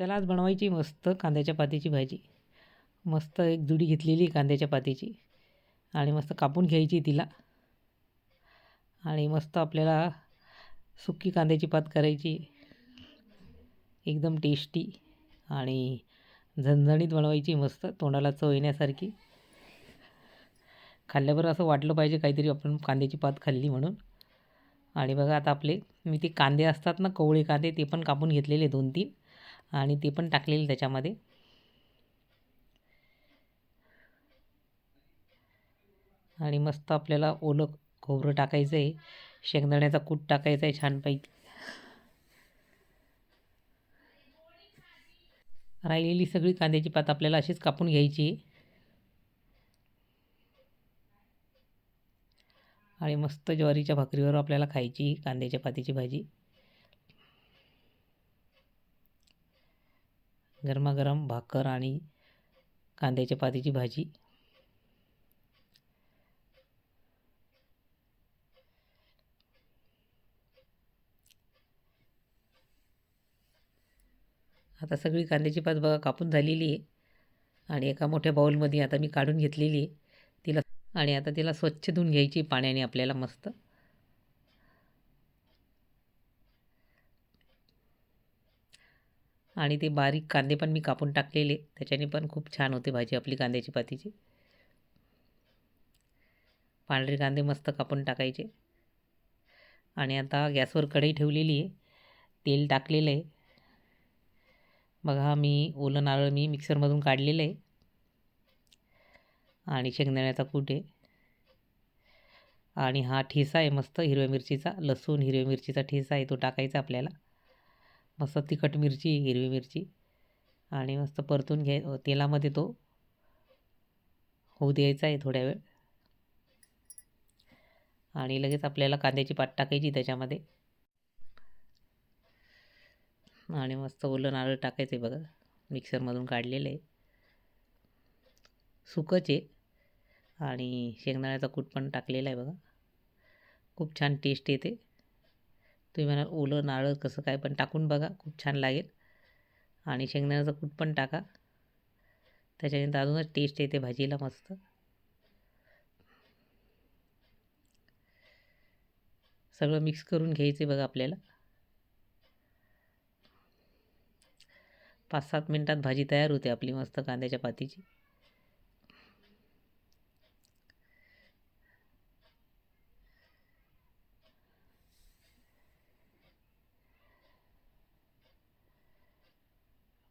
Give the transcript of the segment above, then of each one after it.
चला आज बनवायची मस्त कांद्याच्या पातीची भाजी. मस्त एक जुडी घेतलेली कांद्याच्या पातीची. आणि मस्त कापून घ्यायची तिला. आणि मस्त आपल्याला सुकी कांद्याची पात करायची. एकदम टेस्टी आणि झणझणीत बनवायची मस्त तोंडाला चव येण्यासारखी. खाल्ल्याबरोबर असं वाटलं पाहिजे काहीतरी आपण कांद्याची पात खाल्ली म्हणून. आणि बघा आता आपले मी ते कांदे असतात ना कवळे कांदे ते पण कापून घेतलेले दोन तीन आणि ते पण टाकलेली त्याच्यामध्ये. आणि मस्त आपल्याला ओलं खोबरं टाकायचं आहे शेंगदाण्याचा कूट टाकायचा आहे छानपैकी. राहिलेली सगळी कांद्याची पात आपल्याला अशीच कापून घ्यायची. आणि मस्त ज्वारीच्या भाकरीवर आपल्याला खायची कांद्याच्या पातीची भाजी. गरमागरम भाकर आणि कांद्याच्या पातीची भाजी. आता सगळी कांद्याची पात बघा कापून झालेली आहे. आणि एका मोठ्या बाऊलमध्ये आता मी काढून घेतलेली आहे. तिला आणि आता तिला स्वच्छ धुवून घ्यायची पाण्याने आपल्याला मस्त. आणि ते बारीक कांदे पण मी कापून टाकलेले. त्याच्याने पण खूप छान होते भाजी आपली कांद्याची पातीची. पांढरे कांदे मस्त कापून टाकायचे. आणि आता गॅसवर कढई ठेवलेली आहे. तेल टाकलेलं आहे. बघा मी ओलं नारळ मी मिक्सरमधून काढलेलं आहे. आणि शेंगदाण्याचा कूट आहे. आणि हा ठेसा आहे मस्त हिरव्या मिरचीचा. लसूण हिरव्या मिरचीचा ठेसा आहे तो टाकायचा आपल्याला. मस्त तिखट मिरची हिरवी मिरची आणि मस्त परतून घ्याय तेलामध्ये तो होऊ द्यायचा आहे थोड्या वेळ. आणि लगेच आपल्याला कांद्याची पात टाकायची त्याच्यामध्ये. आणि मस्त ओलं नारळ टाकायचं आहे बघा. मिक्सरमधून काढलेलं आहे. सुकच आहे. आणि शेंगदाण्याचा कूट पण टाकलेला आहे बघा. खूप छान टेस्ट येते. तुम्ही म्हणाल ओलं नारळ कसं काय? पण टाकून बघा खूप छान लागेल. आणि शेंगदाण्याचं कूट पण टाका. त्याच्यानंतर अजूनच टेस्ट येते भाजीला मस्त. सगळं मिक्स करून घ्यायचे बघा आपल्याला. पाच सात मिनटात भाजी तयार होते आपली मस्त कांद्याच्या पातीची.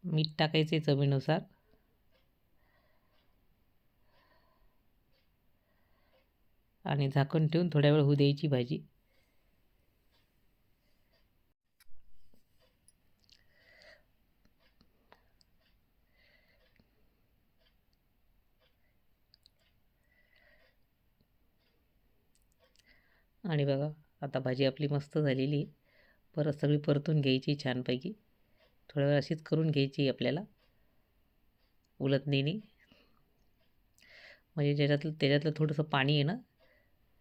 मीठ टाकायचे चवीनुसार. आणि झाकण ठेवून थोड्या वेळ होऊ द्यायची भाजी. आणि बघा आता भाजी आपली मस्त झालेली परत सगळी परतून घ्यायची छानपैकी. थोड्या वेळ अशीच करून घ्यायची आपल्याला. उलटणीने म्हणजे ज्याच्यातलं त्याच्यातलं थोडंसं पाणी आहे ना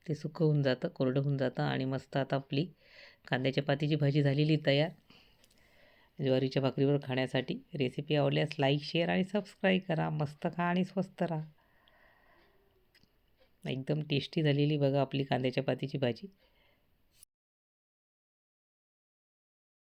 ते सुकं होऊन जातं कोरडं होऊन जातं आणि मस्त आता आपली कांद्याच्या पातीची भाजी झालेली तयार. ज्वारीच्या भाकरीवर खाण्यासाठी रेसिपी आवडल्यास लाईक शेअर आणि सबस्क्राईब करा. मस्त खा आणि स्वस्त राहा. एकदम टेस्टी झालेली बघा आपली कांद्याच्या पातीची भाजी.